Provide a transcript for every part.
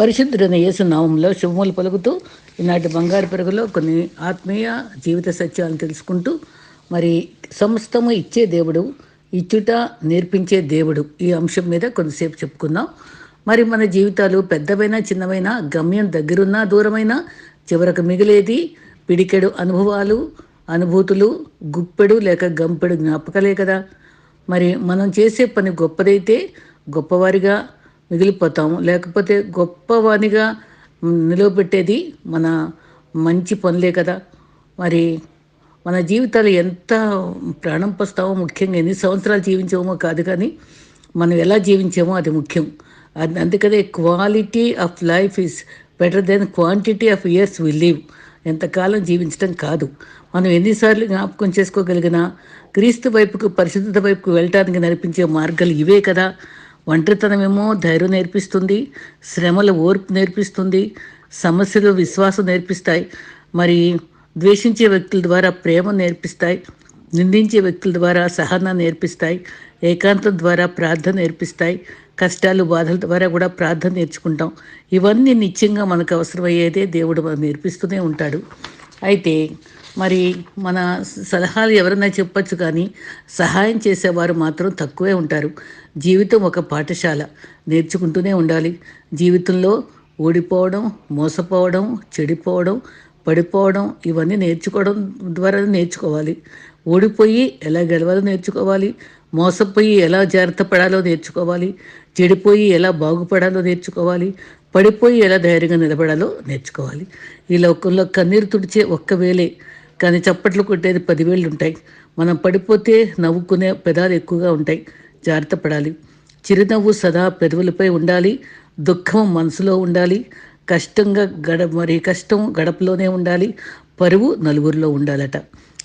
పరిశుద్ధుడైన యేసునామంలో శుభములు పలుకుతూ ఈనాటి బంగారు పెరుగులో కొన్ని ఆత్మీయ జీవిత సత్యాలను తెలుసుకుంటూ మరి సమస్తము ఇచ్చే దేవుడు ఇచ్చుట నేర్పించే దేవుడు ఈ అంశం మీద కొంతసేపు చెప్పుకుందాం. మరి మన జీవితాలు పెద్దవైనా చిన్నవైనా గమ్యం దగ్గరున్నా దూరమైనా చివరకు మిగిలేది పిడికెడు అనుభవాలు అనుభూతులు గుప్పెడు లేక గంపెడు జ్ఞాపకాలే కదా. మరి మనం చేసే పని గొప్పదైతే గొప్పవారిగా మిగిలిపోతాము. లేకపోతే గొప్పవానిగా నిలవబెట్టేది మన మంచి పనులే కదా. మరి మన జీవితాలు ఎంత ప్రాణం పోస్తామో ముఖ్యంగా ఎన్ని సంవత్సరాలు జీవించామో కాదు కానీ మనం ఎలా జీవించామో అది ముఖ్యం. అది అందుకనే quality of life is better than quantity of years we live. ఎంతకాలం జీవించడం కాదు. మనం ఎన్నిసార్లు జ్ఞాపకం చేసుకోగలిగినా క్రీస్తు వైపుకు పరిశుద్ధత వైపుకు వెళ్ళటానికి నడిపించే మార్గాలు ఇవే కదా. ఒంటరితనమేమో ధైర్యం నేర్పిస్తుంది శ్రమల ఓర్పు నేర్పిస్తుంది సమస్యలు విశ్వాసం నేర్పిస్తాయి. మరి ద్వేషించే వ్యక్తుల ద్వారా ప్రేమ నేర్పిస్తాయి నిందించే వ్యక్తుల ద్వారా సహన నేర్పిస్తాయి ఏకాంతం ద్వారా ప్రార్థన నేర్పిస్తాయి కష్టాలు బాధల ద్వారా కూడా ప్రార్థన నేర్చుకుంటాం. ఇవన్నీ నిత్యంగా మనకు అవసరమయ్యేదే దేవుడు మనం నేర్పిస్తూనే ఉంటాడు. అయితే మరి మన సలహాలు ఎవరైనా చెప్పచ్చు కానీ సహాయం చేసేవారు మాత్రం తక్కువే ఉంటారు. జీవితం ఒక పాఠశాల. నేర్చుకుంటూనే ఉండాలి. జీవితంలో ఓడిపోవడం మోసపోవడం చెడిపోవడం పడిపోవడం ఇవన్నీ నేర్చుకోవడం ద్వారా నేర్చుకోవాలి. ఓడిపోయి ఎలా గెలవాలో నేర్చుకోవాలి. మోసపోయి ఎలా జాగ్రత్త పడాలో నేర్చుకోవాలి. చెడిపోయి ఎలా బాగుపడాలో నేర్చుకోవాలి. పడిపోయి ఎలా ధైర్యంగా నిలబడాలో నేర్చుకోవాలి. ఈ లోకంలో కన్నీరు తుడిచే ఒక్క వేలే కానీ చప్పట్లు కొట్టేది పదివేళ్ళు ఉంటాయి. మనం పడిపోతే నవ్వుకునే పెదాలు ఎక్కువగా ఉంటాయి. జాగ్రత్త పడాలి. చిరునవ్వు సదా పెదవులపై ఉండాలి. దుఃఖం మనసులో ఉండాలి. కష్టంగా గడ మరి కష్టం గడపలోనే ఉండాలి. పరువు నలుగురిలో ఉండాలట.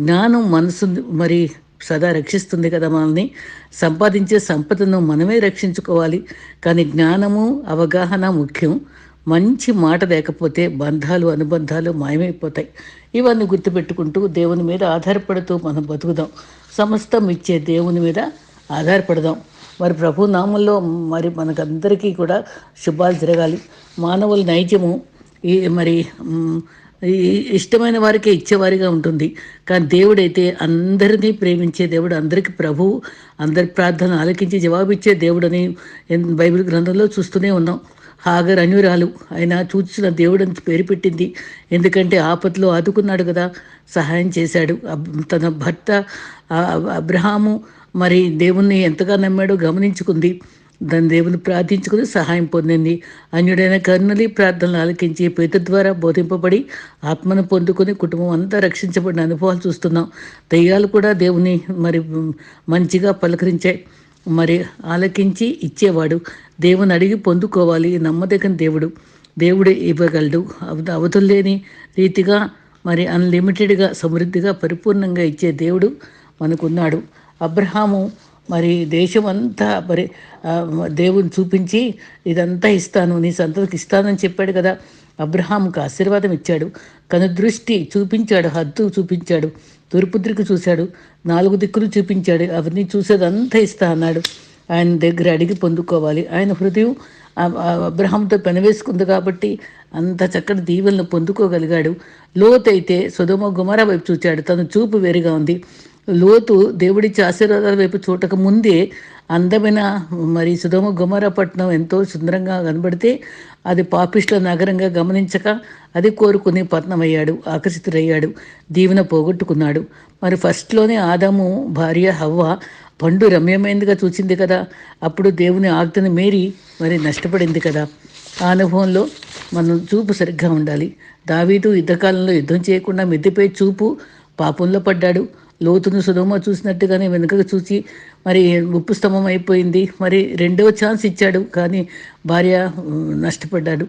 జ్ఞానం మనసు మరి సదా రక్షిస్తుంది కదా మనల్ని. సంపాదించే సంపదను మనమే రక్షించుకోవాలి. కానీ జ్ఞానము అవగాహన ముఖ్యం. మంచి మాట లేకపోతే బంధాలు అనుబంధాలు మాయమైపోతాయి. ఇవన్నీ గుర్తుపెట్టుకుంటూ దేవుని మీద ఆధారపడుతూ మనం బతుకుదాం. సమస్తం ఇచ్చే దేవుని మీద ఆధారపడదాం. మరి ప్రభు నామంలో మరి మనకందరికీ కూడా శుభాలు జరగాలి. మానవుల నైజము ఈ మరి ఇష్టమైన వారికే ఇచ్చేవారిగా ఉంటుంది. కానీ దేవుడైతే అందరినీ ప్రేమించే దేవుడు అందరికి ప్రభువు అందరి ప్రార్థన ఆలకించి జవాబిచ్చే దేవుడని బైబిల్ గ్రంథంలో చూస్తూనే ఉన్నాం. హాగర్ అన్యురాలు ఆయన చూచిన దేవుడని పేరు పెట్టింది. ఎందుకంటే ఆపత్లో ఆదుకున్నాడు కదా సహాయం చేశాడు. తన భర్త అబ్రహాము మరి దేవుణ్ణి ఎంతగా నమ్మాడో గమనించుకుంది. దాని దేవుని ప్రార్థించుకుని సహాయం పొందింది. అన్యుడైన కర్ణులి ప్రార్థనలు ఆలకించి పేద ద్వారా బోధింపబడి ఆత్మను పొందుకుని కుటుంబం అంతా రక్షించబడిన అనుభవాలు చూస్తున్నాం. దయ్యాలు కూడా దేవుని మరి మంచిగా పలకరించాయి. మరి ఆలకించి ఇచ్చేవాడు. దేవుని అడిగి పొందుకోవాలి. నమ్మదగిన దేవుడు. దేవుడు ఇవ్వగలడు. అవతుల్లేని రీతిగా మరి అన్లిమిటెడ్గా సమృద్ధిగా పరిపూర్ణంగా ఇచ్చే దేవుడు మనకున్నాడు. అబ్రహాము మరి దేశం అంతా మరి దేవుని చూపించి ఇదంతా ఇస్తాను నీ సంతతికి ఇస్తానని చెప్పాడు కదా. అబ్రహాంకు ఆశీర్వాదం ఇచ్చాడు. కను దృష్టి చూపించాడు హద్దు చూపించాడు. తూర్పు దిక్కు చూశాడు. నాలుగు దిక్కులు చూపించాడు. అవన్నీ చూసేదంతా ఇస్తా అన్నాడు. ఆయన దగ్గర అడిగి పొందుకోవాలి. ఆయన హృదయం అబ్రహాంతో పెనవేసుకుంది కాబట్టి అంత చక్కటి దీవెలను పొందుకోగలిగాడు. లోతైతే సుధమ గుమర వైపు చూచాడు. తన చూపు వేరుగా ఉంది. లోతు దేవుడిచ్చే ఆశీర్వాదాల వైపు చూడక ముందే అందమైన మరి సుధమ గుమరపట్నం ఎంతో సుందరంగా కనబడితే అది పాపిష్ల నగరంగా గమనించక అది కోరుకుని పత్నమయ్యాడు ఆకర్షితుడయ్యాడు దీవెన పోగొట్టుకున్నాడు. మరి ఫస్ట్లోనే ఆదాము భార్య హవ్వ పండు రమ్యమైందిగా చూచింది కదా. అప్పుడు దేవుని ఆజ్ఞను మేరి మరి నష్టపడింది కదా. ఆ అనుభవంలో మనం చూపు సరిగ్గా ఉండాలి. దావీదు యుద్ధకాలంలో యుద్ధం చేయకుండా మిద్దెపై చూపు పాపంలో పడ్డాడు. లోతును సుధమ చూసినట్టుగానే వెనుకకు చూసి మరి ఉప్పు స్తంభం అయిపోయింది. మరి రెండవ ఛాన్స్ ఇచ్చాడు. కానీ భార్య నష్టపడ్డాడు.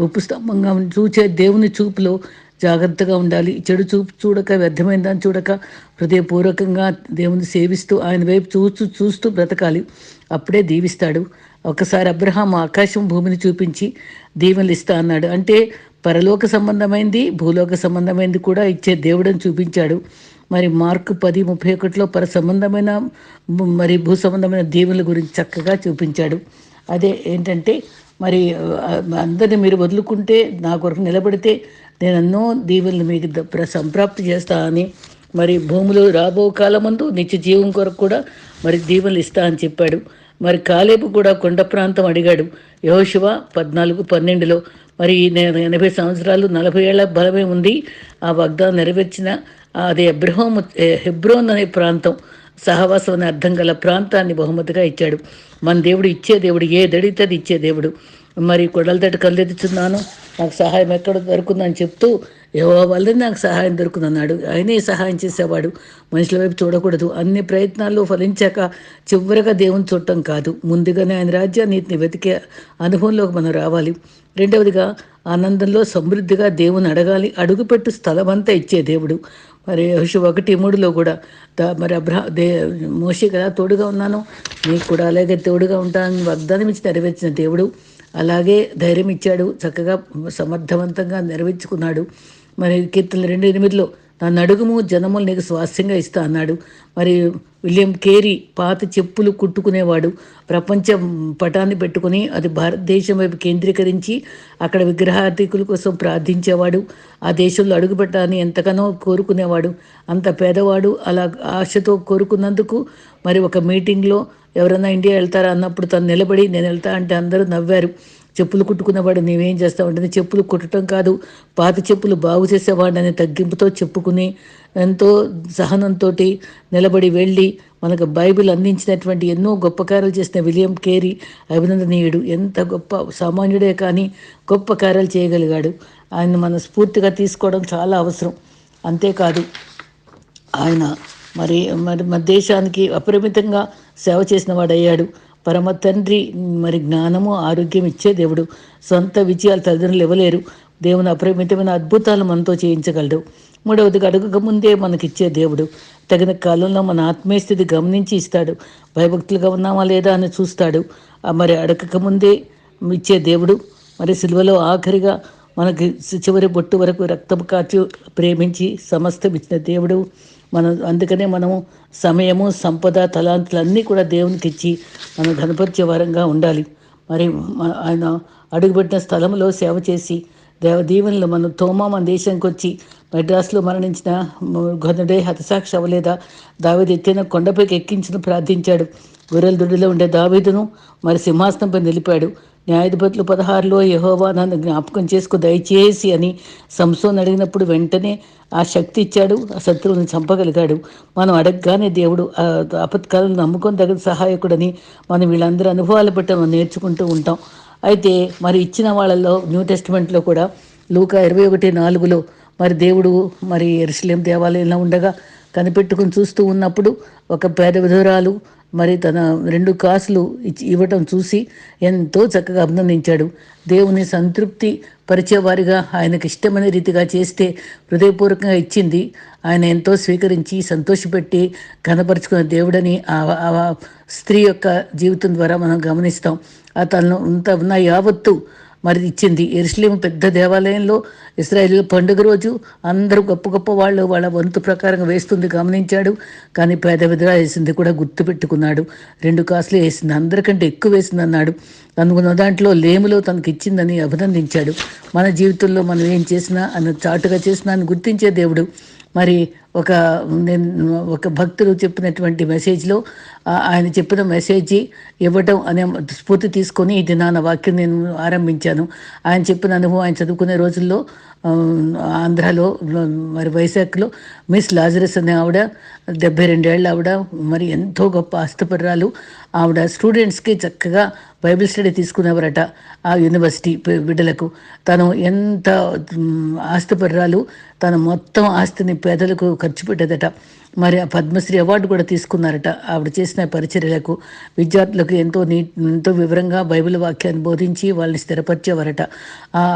ఉప్పు స్తంభంగా చూచే దేవుని చూపులో జాగ్రత్తగా ఉండాలి. చెడు చూపు చూడక వ్యర్థమైన దాన్ని చూడక హృదయపూర్వకంగా దేవుని సేవిస్తూ ఆయన వైపు చూస్తూ చూస్తూ బ్రతకాలి. అప్పుడే దీవిస్తాడు. ఒకసారి అబ్రహాం ఆకాశం భూమిని చూపించి దీవెనలు ఇస్తా అన్నాడు. అంటే పరలోక సంబంధమైంది భూలోక సంబంధమైంది కూడా ఇచ్చే దేవుడని చూపించాడు. మరి మార్కు పది ముప్పై ఒకటిలో పర సంబంధమైన మరి భూ సంబంధమైన దేవుల గురించి చక్కగా చూపించాడు. అదే ఏంటంటే మరి అందరిని మీరు వదులుకుంటే నా కొరకు నిలబడితే నేను ఎన్నో దీవెనలు మీకు ప్ర- సంప్రాప్తి చేస్తా అని మరి భూములు రాబో కాలమందు నిత్య జీవం కొరకు కూడా మరి దీవెనలు ఇస్తా అని చెప్పాడు. మరి కాలేపు కూడా కొండ ప్రాంతం అడిగాడు. యహోశివ పద్నాలుగు పన్నెండులో మరి నేను ఎనభై సంవత్సరాలు నలభై ఏళ్ళ బలమే ఉంది. ఆ వాగ్దానం నెరవేర్చిన అది ఎబ్రహోం హెబ్రోన్ అనే ప్రాంతం సహవాసం అనే అర్థం గల ప్రాంతాన్ని బహుమతిగా ఇచ్చాడు. మన దేవుడు ఇచ్చే దేవుడు ఏ దడితే అది ఇచ్చే దేవుడు. మరి కొడలతోటి తట్టు కళ్ళెత్తుచున్నాను నాకు సహాయం ఎక్కడ దొరుకుతుందని చెప్తూ ఏవో వల్లనే నాకు సహాయం దొరుకుందన్నాడు ఆయనే సహాయం చేసేవాడు. మనుషుల వైపు చూడకూడదు. అన్ని ప్రయత్నాల్లో ఫలించాక చివరిగా దేవుని చూడటం కాదు. ముందుగానే ఆయన రాజ్యాన్ని వెతికే అనుభవంలోకి మనం రావాలి. రెండవదిగా ఆనందంలో సమృద్ధిగా దేవుని అడగాలి అడుగుపెట్టు స్థలమంతా ఇచ్చే దేవుడు. మరి హుషు ఒకటి మూడులో కూడా మరి అబ్రహ దే మోషి కదా తోడుగా ఉన్నాను. నీకు కూడా అలాగే తోడుగా ఉంటానని వాగ్దానం ఇచ్చి నెరవేర్చిన దేవుడు అలాగే ధైర్యం ఇచ్చాడు. చక్కగా సమర్థవంతంగా నెరవేర్చుకున్నాడు. మరి కీర్తన రెండు ఎనిమిదిలో నన్ను అడుగుము జనములు నీకు స్వాస్థ్యంగా ఇస్తా అన్నాడు. మరి విలియం కేరీ పాత చెప్పులు కుట్టుకునేవాడు. ప్రపంచ పటాన్ని పెట్టుకుని అది భారతదేశం వైపు కేంద్రీకరించి అక్కడ విగ్రహార్థికుల కోసం ప్రార్థించేవాడు. ఆ దేశంలో అడుగుపెట్టాలని ఎంతగానో కోరుకునేవాడు. అంత పేదవాడు అలా ఆశతో కోరుకున్నందుకు మరి ఒక మీటింగ్లో ఎవరైనా ఇండియా వెళ్తారా అన్నప్పుడు తను నిలబడి నేను వెళ్తా అంటే అందరూ నవ్వారు. చెప్పులు కుట్టుకున్నవాడు నీవేం చేస్తావుంటే చెప్పులు కుట్టడం కాదు. పాత చెప్పులు బాగు చేసేవాడని తగ్గింపుతో చెప్పుకుని ఎంతో సహనంతో నిలబడి వెళ్ళి మనకు బైబిల్ అందించినటువంటి ఎన్నో గొప్ప కార్యాలు చేసిన విలియం కేరీ అభినందనీయుడు. ఎంత గొప్ప సామాన్యుడే కానీ గొప్ప కార్యాలు చేయగలిగాడు. ఆయన మన స్ఫూర్తిగా తీసుకోవడం చాలా అవసరం. అంతేకాదు ఆయన మరి మరి మన దేశానికి అపరిమితంగా సేవ చేసిన వాడయ్యాడు పరమ తండ్రి మరి జ్ఞానము ఆరోగ్యం ఇచ్చే దేవుడు. సొంత విజయాలు తల్లిదండ్రులు ఇవ్వలేరు. దేవుని అపరిమితమైన అద్భుతాలు మనతో చేయించగలడు మూడవదిగా అడుగక ముందే మనకిచ్చే దేవుడు. తగిన కాలంలో మన ఆత్మీయ స్థితి గమనించి ఇస్తాడు. భయభక్తులుగా ఉన్నామా లేదా అని చూస్తాడు. మరి అడగక ముందే ఇచ్చే దేవుడు. మరి సిలువలో ఆఖరిగా మనకి చివరి బొట్టు వరకు రక్తం కాచి ప్రేమించి సమస్తం ఇచ్చిన దేవుడు. మనం అందుకనే మనము సమయము సంపద తలాంతులన్నీ కూడా దేవునికి ఇచ్చి మనం ఘనపరిచే వరంగా ఉండాలి. మరి ఆయన అడుగుపెట్టిన స్థలంలో సేవ చేసి దేవ దీవెనలు మనం తోమా మన దేశానికి వచ్చి మెడ్రాస్లో మరణించిన గొంతుడే హతసాక్షి అవ్వలేదా? దావేది ఎత్తిన కొండపైకి ఎక్కించిన ప్రార్థించాడు. గొర్రెల దొడ్డిలో ఉండే దావీదును మరి సింహాసనంపై నిలిపాడు. న్యాయాధిపతులు పదహారులో యహోవా నన్ను జ్ఞాపకం చేసుకో దయచేసి అని సంసోన్ అడిగినప్పుడు వెంటనే ఆ శక్తి ఇచ్చాడు ఆ శత్రువుని చంపగలిగాడు. మనం అడగగానే దేవుడు ఆపత్కాలను నమ్ముకొని తగిన సహాయకుడని మనం వీళ్ళందరి అనుభవాలు బట్టి మనం నేర్చుకుంటూ ఉంటాం. అయితే మరి ఇచ్చిన వాళ్ళల్లో న్యూ టెస్టిమెంట్లో కూడా లూకా ఇరవై ఒకటి నాలుగులో మరి దేవుడు మరి ఎరుసలేం దేవాలయంలో ఉండగా కనిపెట్టుకుని చూస్తూ ఉన్నప్పుడు ఒక పేద విధురాలు మరి తన రెండు కాసులు ఇచ్చి ఇవ్వటం చూసి ఎంతో చక్కగా అభినందించాడు. దేవుని సంతృప్తి పరిచేవారిగా ఆయనకు ఇష్టమైన రీతిగా చేస్తే హృదయపూర్వకంగా ఇచ్చింది. ఆయన ఎంతో స్వీకరించి సంతోషపెట్టి కనపరుచుకున్న దేవుడని ఆ ఆ స్త్రీ యొక్క జీవితం ద్వారా మనం గమనిస్తాం. ఆ తను అంత ఉన్న యావత్తు మరి ఇచ్చింది. ఎరుసలేం పెద్ద దేవాలయంలో ఇస్రాయేల్ పండుగ రోజు అందరూ గొప్ప గొప్ప వాళ్ళు వాళ్ళ వంతు ప్రకారం వేస్తుంది గమనించాడు. కానీ పేద విధగా వేసింది కూడా గుర్తుపెట్టుకున్నాడు రెండు కాసులు వేసింది. అందరికంటే ఎక్కువ వేసింది అన్నాడు. అనుకున్న దాంట్లో లేములో తనకి ఇచ్చిందని అభినందించాడు. మన జీవితంలో మనం ఏం చేసినా అని చాటుగా చేసినా అని గుర్తించే దేవుడు. మరి ఒక నేను ఒక భక్తులు చెప్పినటువంటి మెసేజ్లో ఆయన చెప్పిన మెసేజ్ ఇవ్వటం అనే స్ఫూర్తి తీసుకొని ఇది దినాన వాక్యం నేను ఆరంభించాను. ఆయన చెప్పిన అనుభవం ఆయన చదువుకునే రోజుల్లో ఆంధ్రాలో మరి వైజాగ్లో మిస్ లాజరస్ అనే ఆవిడ డెబ్బై రెండేళ్ళ ఆవిడ మరి ఎంతో గొప్ప ఆస్తిపర్రాలు ఆవిడ స్టూడెంట్స్కి చక్కగా బైబిల్ స్టడీ తీసుకునేవారట ఆ యూనివర్సిటీ బిడ్డలకు. తను ఎంత ఆస్తిపర్రాలు తన మొత్తం ఆస్తిని పేదలకు ఖర్చు పెట్టేదట. మరి ఆ పద్మశ్రీ అవార్డు కూడా తీసుకున్నారట. ఆవిడ చేసిన పరిచర్యలకు విద్యార్థులకు ఎంతో నీ ఎంతో వివరంగా బైబిల్ వాక్యాన్ని బోధించి వాళ్ళని స్థిరపరిచేవారట.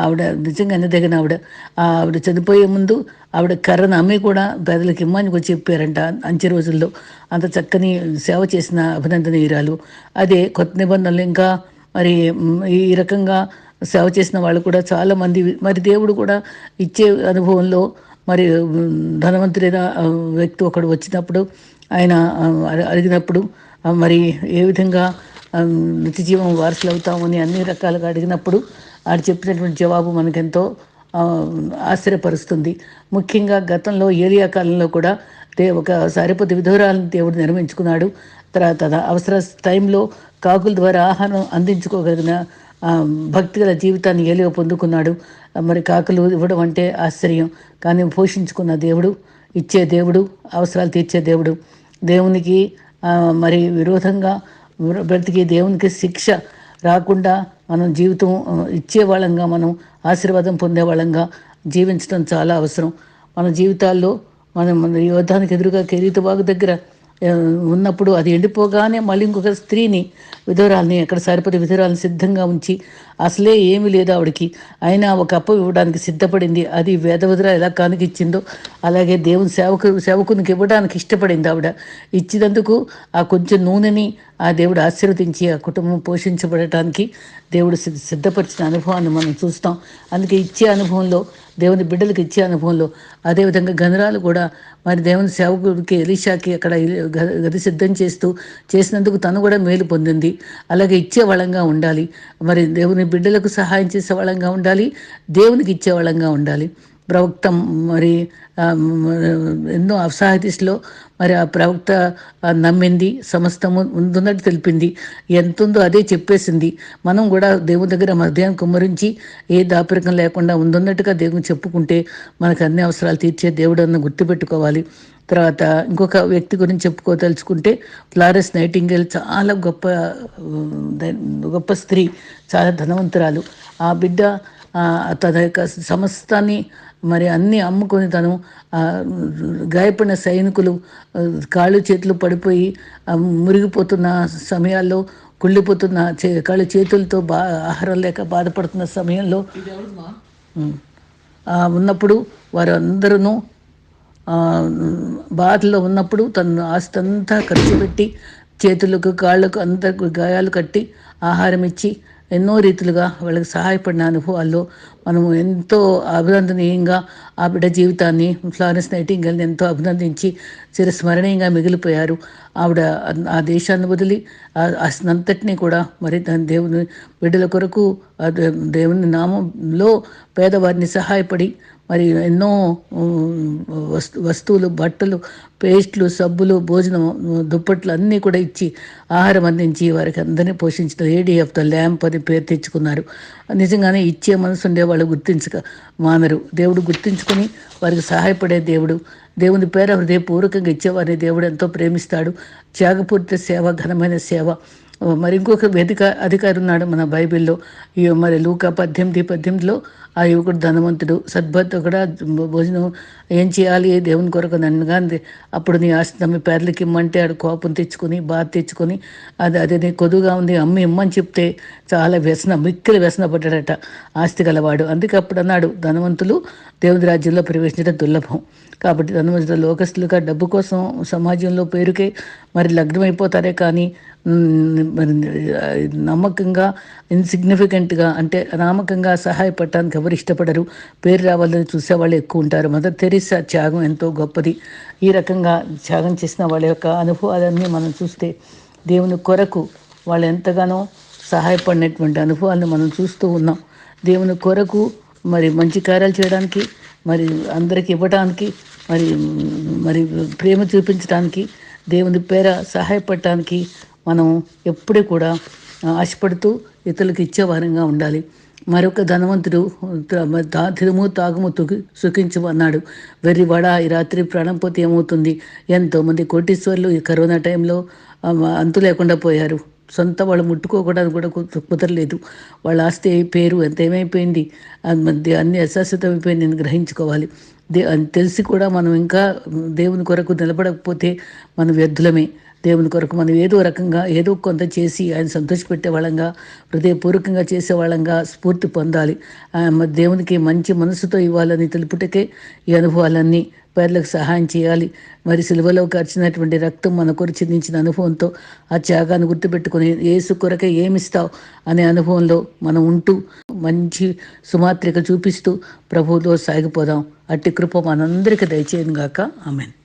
ఆవిడ నిజంగా ఎన్నదగిన ఆవిడ? ఆవిడ చనిపోయే ముందు ఆవిడ కర్రను అమ్మి కూడా పేదలకు ఇమ్మని కూడా చెప్పారంట అంచె రోజుల్లో. అంత చక్కని సేవ చేసిన అభినందనీయురాలు. అదే కొత్త నిబంధనలు ఇంకా మరి ఈ రకంగా సేవ చేసిన వాళ్ళు కూడా చాలామంది మరి దేవుడు కూడా ఇచ్చే అనుభవంలో మరి ధనవంతుడైన వ్యక్తి ఒకడు వచ్చినప్పుడు ఆయన అడిగినప్పుడు మరి ఏ విధంగా నిత్య జీవం వారసులు అవుతామని అన్ని రకాలుగా అడిగినప్పుడు ఆడు చెప్పినటువంటి జవాబు మనకెంతో ఆశ్చర్యపరుస్తుంది. ముఖ్యంగా గతంలో ఏలియా కాలంలో కూడా దే ఒక సరిపతి విధురాలను దేవుడు నిర్మించుకున్నాడు. తర్వాత అవసర టైంలో కాకుల ద్వారా ఆహారం అందించుకోగలిగిన భక్తి గల జీవితాన్ని ఏలియో పొందుకున్నాడు. మరి కాకులు ఇవ్వడం అంటే ఆశ్చర్యం. కానీ పోషించుకున్న దేవుడు ఇచ్చే దేవుడు అవసరాలు తీర్చే దేవుడు. దేవునికి మరి విరోధంగా బ్రతికి దేవునికి శిక్ష రాకుండా మనం జీవితం ఇచ్చే వాళ్ళంగా మనం ఆశీర్వాదం పొందే వాళ్ళంగా జీవించడం చాలా అవసరం. మన జీవితాల్లో మనం మన యోధానికి ఎదురుగా కెరీతబాగు దగ్గర ఉన్నప్పుడు అది ఎండిపోగానే మళ్ళీ ఇంకొక స్త్రీని విధురాల్ని అక్కడ సరిపడి విధురాలను సిద్ధంగా ఉంచి అసలే ఏమీ లేదు ఆవిడకి. అయినా ఒక అప్పు ఇవ్వడానికి సిద్ధపడింది. అది వేదవదుర ఎలా కానికిచ్చిందో అలాగే దేవుని సేవకు సేవకునికి ఇవ్వడానికి ఇష్టపడింది ఆవిడ. ఇచ్చినందుకు ఆ కొంచెం నూనెని ఆ దేవుడు ఆశీర్వదించి ఆ కుటుంబం పోషించబడటానికి దేవుడు సిద్ధపరిచిన అనుభవాన్ని మనం చూస్తాం. అందుకే ఇచ్చే అనుభవంలో దేవుని బిడ్డలకు ఇచ్చే అనుభవంలో అదేవిధంగా గంధరాలు కూడా మరి దేవుని సేవకుడికి ఎలీషాకి అక్కడ గది సిద్ధం చేస్తూ చేసినందుకు తను కూడా మేలు పొందింది. అలాగే ఇచ్చేవాళ్ళంగా ఉండాలి. మరి దేవుని బిడ్డలకు సహాయం చేసే వాళ్ళంగా ఉండాలి. దేవునికి ఇచ్చేవాళ్ళంగా ఉండాలి. ప్రవక్త మరి ఎన్నో అసహాయతిలో మరి ఆ ప్రవక్త నమ్మింది సమస్తము ఉందున్నట్టు తెలిపింది. ఎంతుందో అదే చెప్పేసింది. మనం కూడా దేవుని దగ్గర మధ్యాహ్నం కుమ్మరించి ఏ దాపరికం లేకుండా ఉందున్నట్టుగా దేవుని చెప్పుకుంటే మనకు అన్ని అవసరాలు తీర్చే దేవుడు అన్న గుర్తుపెట్టుకోవాలి. తర్వాత ఇంకొక వ్యక్తి గురించి చెప్పుకోదలుచుకుంటే ఫ్లారెస్ నైటింగేల్ చాలా గొప్ప గొప్ప స్త్రీ చాలా ధనవంతురాలు. ఆ బిడ్డ తన యొక్క సమస్తాన్ని మరి అన్నీ అమ్ముకొని తను గాయపడిన సైనికులు కాళ్ళు చేతులు పడిపోయి మురిగిపోతున్న సమయాల్లో కుళ్ళిపోతున్న కాళ్ళు చేతులతో బా ఆహారం లేక బాధపడుతున్న సమయంలో ఉన్నప్పుడు వారు అందరూ బాధలో ఉన్నప్పుడు తను ఆస్తి అంతా ఖర్చు పెట్టి చేతులకు కాళ్ళకు అందరికి గాయాలు కట్టి ఆహారం ఇచ్చి ఎన్నో రీతులుగా వాళ్ళకి సహాయపడిన అనుభవాల్లో మనము ఎంతో అభినందనీయంగా ఆ బిడ్డ జీవితాన్ని ఫ్లారెన్స్ నైటింగల్ని ఎంతో అభినందించి చిరస్మరణీయంగా మిగిలిపోయారు. ఆవిడ ఆ దేశాన్ని వదిలి అంతటినీ కూడా మరి దాని దేవుని బిడ్డల కొరకు దేవుని నామంలో పేదవారిని సహాయపడి మరి ఎన్నో వస్తు వస్తువులు బట్టలు పేస్ట్లు సబ్బులు భోజనం దుప్పట్లు అన్నీ కూడా ఇచ్చి ఆహారం అందించి వారికి అందరినీ పోషించిన లేడీ ఆఫ్ ద ల్యాంప్ అని పేరు తెచ్చుకున్నారు. నిజంగానే ఇచ్చే మనసు ఉండేవాళ్ళు వాళ్ళు గుర్తించక మానరు. దేవుడు గుర్తించుకొని వారికి సహాయపడే దేవుడు. దేవుని పేర హృదయపూర్వకంగా ఇచ్చేవారిని దేవుడు ఎంతో ప్రేమిస్తాడు. త్యాగపూరిత సేవ ఘనమైన సేవ. మరి ఇంకొక వేదిక అధికారి ఉన్నాడు మన బైబిల్లో. ఈ మరి లూక పద్దెనిమిది పద్దెనిమిదిలో ఆ యువకుడు ధనవంతుడు. సద్భక్తు కూడా భోజనం ఏం చేయాలి? దేవుని కొరకు నన్నుగా అప్పుడు నీ ఆస్తి నమ్మి పేర్లకి ఇమ్మంటే ఆడు కోపం తెచ్చుకొని బాధ తెచ్చుకొని అది అదే నీ కొదువుగా ఉంది అమ్మ ఇమ్మని చెప్తే చాలా వ్యసన మిక్కిలి వ్యసన పడ్డాడట ఆస్తి గలవాడు. అందుకే అప్పుడు అన్నాడు ధనవంతులు దేవుని రాజ్యంలో ప్రవేశించడం దుర్లభం. కాబట్టి ధనవంతుడు లోకస్తులుగా డబ్బు కోసం సమాజంలో పేరుకే మరి లగ్నమైపోతారే కానీ నమ్మకంగా ఇన్సిగ్నిఫికెంట్గా అంటే నామకంగా సహాయపడటానికి ఎవరు ఇష్టపడరు. పేరు రావాలని చూసేవాళ్ళు ఎక్కువ ఉంటారు. మదర్ తెరీసా త్యాగం ఎంతో గొప్పది. ఈ రకంగా త్యాగం చేసిన వాళ్ళ యొక్క అనుభవాలన్నీ మనం చూస్తే దేవుని కొరకు వాళ్ళు ఎంతగానో సహాయపడినటువంటి అనుభవాలను మనం చూస్తూ ఉన్నాం. దేవుని కొరకు మరి మంచి కార్యాలు చేయడానికి మరి అందరికి ఇవ్వడానికి మరి మరి ప్రేమ చూపించడానికి దేవుని పేర సహాయపడటానికి మనం ఎప్పుడూ కూడా ఆశపడుతూ ఇతరులకు ఇచ్చేవారంగా ఉండాలి. మరొక ధనవంతుడు తిరుము తాగుము తుకి సుఖించమన్నాడు. వెర్రివాడ ఈ రాత్రి ప్రాణం పోతే ఏమవుతుంది? ఎంతోమంది కోటీశ్వర్లు ఈ కరోనా టైంలో అంతు లేకుండా పోయారు. సొంత వాళ్ళు ముట్టుకోకూడదు కూడా కుదరలేదు. వాళ్ళ ఆస్తి పేరు ఎంత ఏమైపోయింది? మధ్య అన్ని అశాశ్వతమైపోయింది నేను గ్రహించుకోవాలి. దే తెలిసి కూడా మనం ఇంకా దేవుని కొరకు నిలబడకపోతే మన వ్యర్థులమే. దేవుని కొరకు మనం ఏదో రకంగా ఏదో కొంత చేసి ఆయన సంతోషపెట్టే వాళ్ళంగా హృదయపూర్వకంగా చేసే వాళ్ళంగా స్ఫూర్తి పొందాలి. దేవునికి మంచి మనసుతో ఇవ్వాలని తెలుపుటకే ఈ అనుభవాలన్నీ పేర్లకు సహాయం చేయాలి. మరి సిలువలో ఖర్చినటువంటి రక్తం మన కొరకు చిందించిన అనుభవంతో ఆ త్యాగాన్ని గుర్తుపెట్టుకుని ఏసు కొరకే ఏమిస్తావు అనే అనుభవంలో మనం ఉంటూ మంచి సుమాత్రిక చూపిస్తూ ప్రభువులో సాగిపోదాం. అట్టి కృప మనందరికీ దయచేయను గాక ఆమెను.